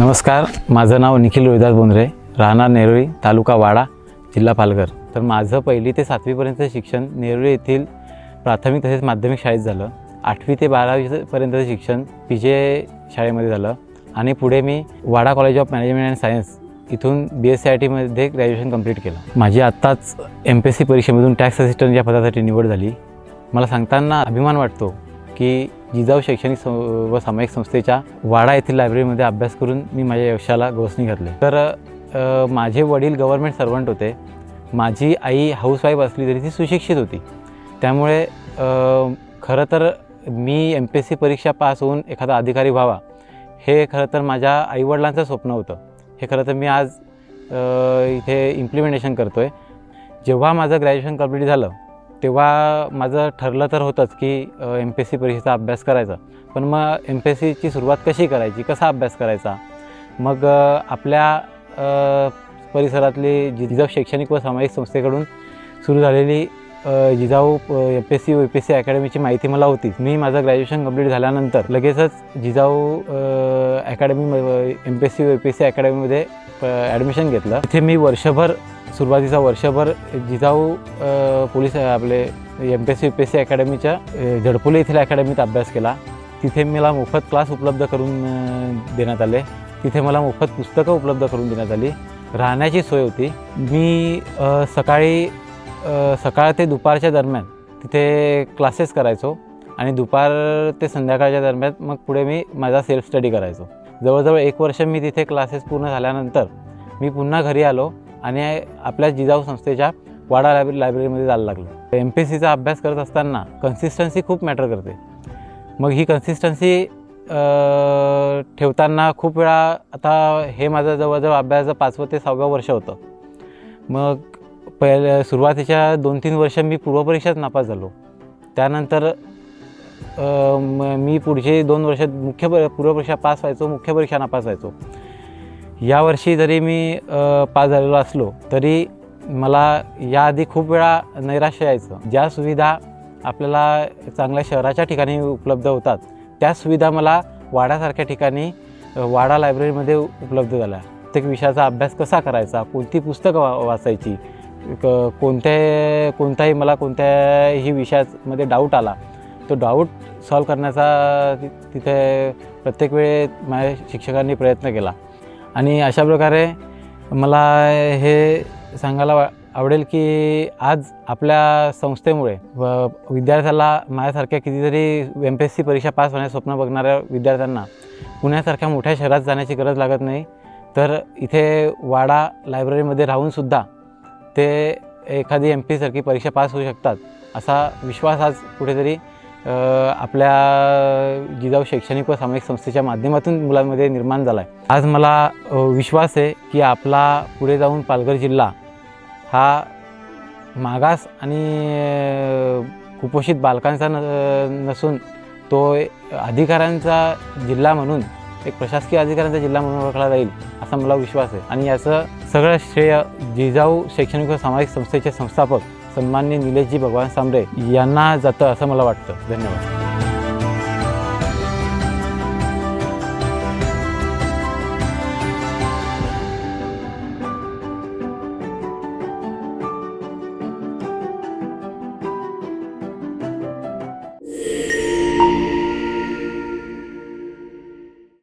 नमस्कार माझं नाव निखिल रोहिदास बोंद्रे राहणार नेरुळी तालुका वाडा जिल्हा पालघर. तर माझं पहिली ते सातवीपर्यंत शिक्षण नेरुळी येथील प्राथमिक तसेच माध्यमिक शाळेत झालं. आठवी ते बारावीपर्यंतचं शिक्षण पी जे शाळेमध्ये झालं. आणि पुढे मी Wada college of management and science इथून बी एस सी आय टीमध्ये ग्रॅज्युएशन कंप्लीट केलं. माझी आत्ताच एम पी एस सी परीक्षेमधून टॅक्स असिस्टंट या पदासाठी निवड झाली. मला सांगताना अभिमान वाटतो की जिजाऊ शैक्षणिक सं व सामायिक संस्थेच्या वाडा येथील लायब्ररीमध्ये अभ्यास करून मी माझ्या यशाला गोसणी घातले. तर माझे वडील गव्हर्मेंट सर्वंट होते. माझी आई हाऊसवाईफ असली तरी ती सुशिक्षित होती. त्यामुळे खरं तर मी एम पी एस सी परीक्षा पास होऊन एखादा अधिकारी व्हावा हे खरं तर माझ्या आईवडिलांचं स्वप्न होतं. हे खरं तर मी आज इथे इम्प्लिमेंटेशन करतो आहे जेव्हा माझं ग्रॅज्युएशन कंप्लीट झालं तेव्हा माझं ठरलं तर होतंच की एम पी एस सी परीक्षेचा अभ्यास करायचा. पण मग एम पी एस सीची सुरुवात कशी करायची? कसा अभ्यास करायचा? मग आपल्या परिसरातली जिजाऊ शैक्षणिक व सामाजिक संस्थेकडून सुरू झालेली Jijau M P S C U P S C अकॅडमीची माहिती मला होतीच मी माझं ग्रॅज्युएशन कंप्लीट झाल्यानंतर लगेचच Jijau academy M P S C U P S C अकॅडमीमध्ये admission घेतलं. तिथे मी वर्षभर सुरुवातीचा वर्षभर जिजाऊ पोलीस आपले M P S C U P S C अकॅडमीच्या झडपुले येथील अकॅडमीत अभ्यास केला. तिथे मला मोफत क्लास उपलब्ध करून देण्यात आले. तिथे मला मोफत पुस्तकं उपलब्ध करून देण्यात आली. राहण्याची सोय होती. मी सकाळी सकाळ ते दुपारच्या दरम्यान तिथे क्लासेस करायचो आणि दुपार ते संध्याकाळच्या दरम्यान मग पुढे मी माझा सेल्फ स्टडी करायचो. जवळजवळ एक वर्ष मी तिथे क्लासेस पूर्ण झाल्यानंतर मी पुन्हा घरी आलो. आणि आपल्या जिजाऊ संस्थेच्या वाडा लायब्ररी लायब्ररीमध्ये जायला लागलो. एम पी एस सीचा अभ्यास करत असताना कन्सिस्टन्सी खूप मॅटर करते. मग ही कन्सिस्टन्सी ठेवताना खूप वेळा आता हे माझं जवळजवळ अभ्यासाचं पाचवं ते सहावं वर्ष होतं. मग पहिल्या सुरुवातीच्या दोन तीन वर्ष मी पूर्वपरीक्षाच नापास झालो. त्यानंतर मी पुढचे दोन वर्ष मुख्य पूर्वपरीक्षा पास व्हायचो मुख्य परीक्षा नापास व्हायचो. यावर्षी जरी मी पास झालेलो असलो तरी मला याआधी खूप वेळा नैराश्य यायचं. ज्या सुविधा आपल्याला चांगल्या शहराच्या ठिकाणी उपलब्ध होतात त्या सुविधा मला वाड्यासारख्या ठिकाणी वाडा लायब्ररीमध्ये उपलब्ध झाल्या. प्रत्येक विषयाचा अभ्यास कसा करायचा कोणती पुस्तकं वा वाचायची क कोणत्या कोणताही मला कोणत्याही विषयामध्ये डाऊट आला तो डाऊट सॉल्व करण्याचा तिथे प्रत्येक वेळेत माझ्या शिक्षकांनी प्रयत्न केला. आणि अशा प्रकारे मला हे सांगायला वा- आवडेल की आज आपल्या संस्थेमुळे व विद्यार्थ्याला माझ्यासारख्या कितीतरी एम पी एस सी परीक्षा पास होण्याचं स्वप्न बघणाऱ्या विद्यार्थ्यांना पुण्यासारख्या मोठ्या शहरात जाण्याची गरज लागत नाही. तर इथे वाडा लायब्ररीमध्ये राहूनसुद्धा ते एखादी एम पी सारखी परीक्षा पास होऊ शकतात असा विश्वास आज कुठेतरी आपल्या जिजाऊ शैक्षणिक व सामाजिक संस्थेच्या माध्यमातून मुलांमध्ये निर्माण झाला आहे आज मला विश्वास आहे की आपला पुढे जाऊन पालघर जिल्हा हा मागास आणि कुपोषित बालकांचा न नसून तो अधिकाऱ्यांचा जिल्हा म्हणून एक प्रशासकीय अधिकाऱ्यांचा जिल्हा म्हणून ओळखला जाईल असा मला विश्वास आहे. आणि याचं सगळं श्रेय जिजाऊ शैक्षणिक व सामाजिक संस्थेचे संस्थापक सन्माननीय निलेशजी भगवान सांबरे यांना जातं असं मला वाटतं. धन्यवाद.